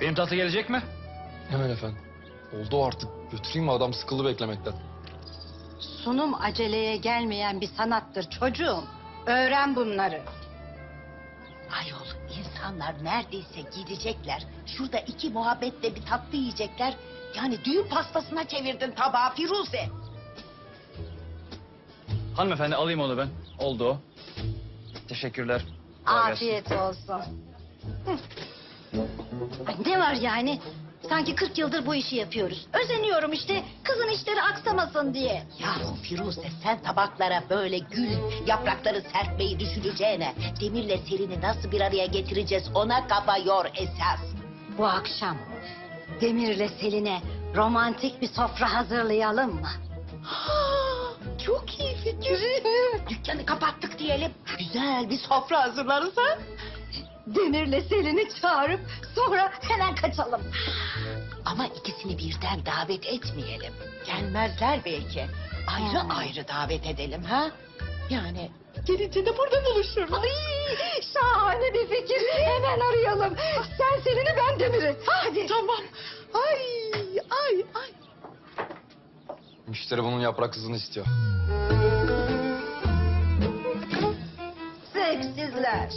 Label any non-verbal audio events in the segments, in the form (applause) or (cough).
Benim tatlı gelecek mi? Hemen efendim. Oldu artık. Götüreyim mi adam sıkıldı beklemekten. Sunum aceleye gelmeyen bir sanattır çocuğum. Öğren bunları. Ayol insanlar neredeyse gidecekler. Şurada iki muhabbetle bir tatlı yiyecekler. Yani düğün pastasına çevirdin tabağı Firuze. Hanımefendi alayım onu ben. Oldu o. Teşekkürler. Kolay gelsin. Afiyet olsun. Hı. Ay, ne var yani? Sanki 40 yıldır bu işi yapıyoruz. Özeniyorum işte kızın işleri aksamasın diye. Yahu Firuze sen tabaklara böyle gül yaprakları serpmeyi düşüneceğine... ...Demir'le Selin'i nasıl bir araya getireceğiz ona kafa yor esas. Bu akşam Demir'le Selin'e romantik bir sofra hazırlayalım mı? (gasps) Çok iyi fikir. Dükkanı kapattık diyelim. Güzel bir sofra hazırlarız ha. Demir'le Selin'i çağırıp sonra hemen kaçalım. Ama ikisini birden davet etmeyelim. Gelmezler belki. Ayrı Hmm. ayrı davet edelim ha. Yani gelince de burada buluşurlar. Ay, şahane bir fikir. Hemen arayalım. Sen Selin'i ben Demir'i. Hadi. Tamam. Ay ay ay. Müşteri bunun yaprak kızını istiyor. Zevksizler.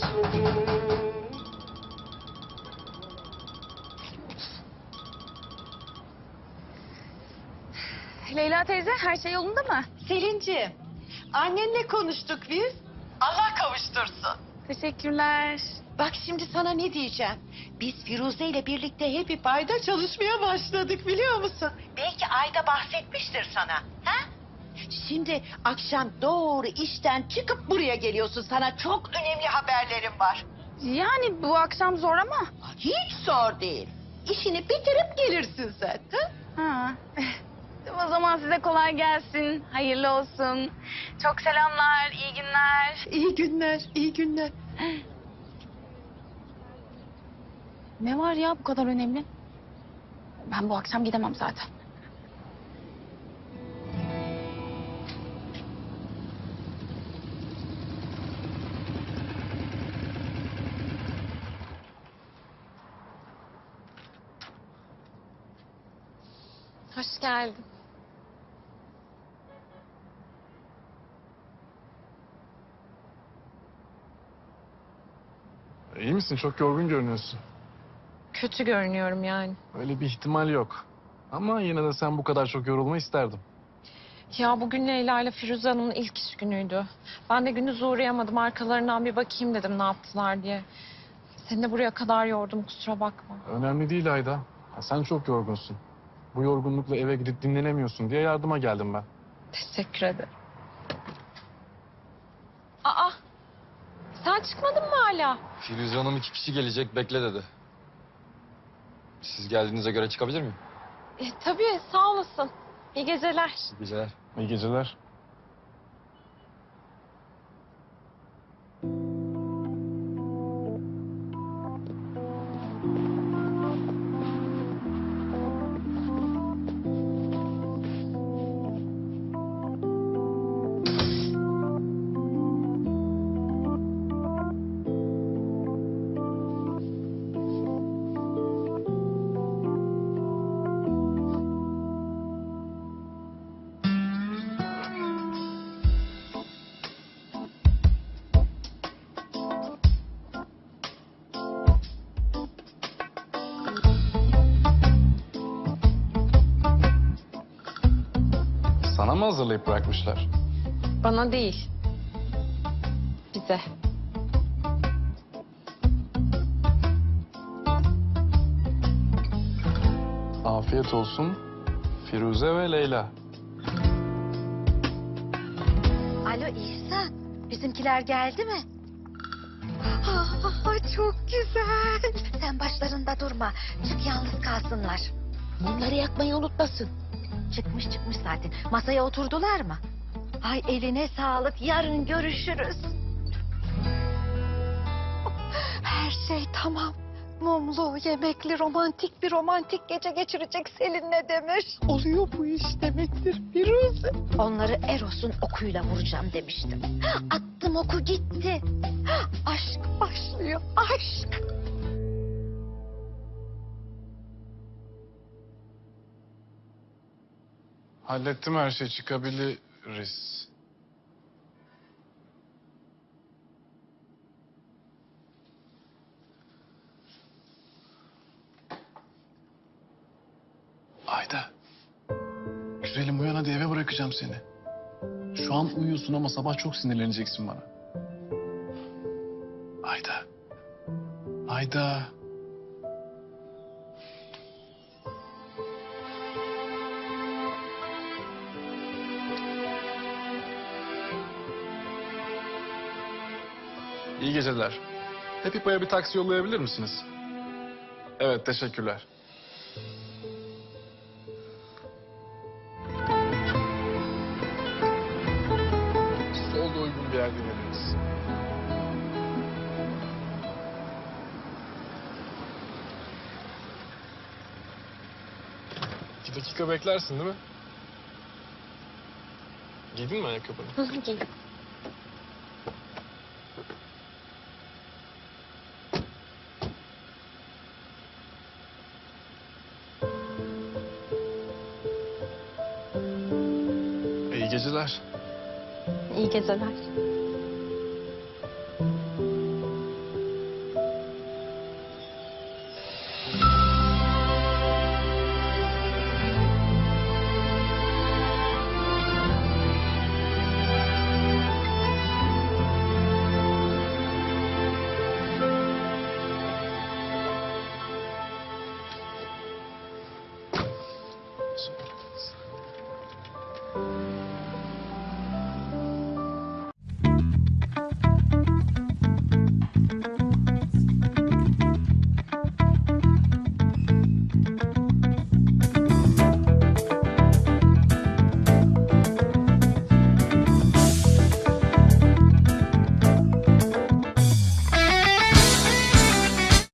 Leyla teyze her şey yolunda mı? Selinci, annenle konuştuk biz. Allah kavuştursun. Teşekkürler. Bak şimdi sana ne diyeceğim. Biz Firuze ile birlikte Happy Pie'da çalışmaya başladık biliyor musun? Belki Ayda bahsetmiştir sana. Ha? Şimdi akşam doğru işten çıkıp buraya geliyorsun. Sana çok önemli haberlerim var. Yani bu akşam zor ama. Hiç zor değil. İşini bitirip gelirsin sen. Ha? (laughs) O zaman size kolay gelsin. Hayırlı olsun. Çok selamlar, iyi günler. İyi günler, iyi günler. Ne var ya bu kadar önemli? Ben bu akşam gidemem zaten. Hoş geldin. İyi misin? Çok yorgun görünüyorsun. Kötü görünüyorum yani. Öyle bir ihtimal yok. Ama yine de sen bu kadar çok yorulma isterdim. Ya bugün Leyla ile Firuze Hanım'ın ilk iş günüydü. Ben de gündüz uğrayamadım. Arkalarından bir bakayım dedim ne yaptılar diye. Seni de buraya kadar yordum kusura bakma. Önemli değil Ayda. Ya sen çok yorgunsun. Bu yorgunlukla eve gidip dinlenemiyorsun diye yardıma geldim ben. Teşekkür ederim. Aa! Sen çıkmadın mı hala? Firuze Hanım iki kişi gelecek bekle dedi. Siz geldiğinize göre çıkabilir miyim? E, tabii sağ olasın. İyi geceler. İyi geceler. İyi geceler. Mı hazırlayıp bırakmışlar? Bana değil. Bize. Afiyet olsun. Firuze ve Leyla. Alo İhsan. Bizimkiler geldi mi? Ah, çok güzel. Sen başlarında durma. Çık yalnız kalsınlar. Mumları yakmayı unutmasın. Çıkmış çıkmış zaten. Masaya oturdular mı? Ay eline sağlık. Yarın görüşürüz. Her şey tamam. Mumlu, yemekli, romantik bir romantik gece geçirecek Selin'le Demir. Oluyor bu iş demektir Firuze. Onları Eros'un okuyla vuracağım demiştim. Attım oku gitti. Aşk başlıyor, aşk. Hallettim her şey çıkabiliriz. Ayda. Güzelim uyan hadi eve bırakacağım seni. Şu an uyuyorsun ama sabah çok sinirleneceksin bana. Ayda. Ayda. İyi geceler. Hepipa'ya bir taksi yollayabilir misiniz? Evet, teşekkürler. Solda uygun bir yer dinlediniz. İki dakika beklersin değil mi? Giydin mi ayakkabını? İyi geceler. İyi geceler.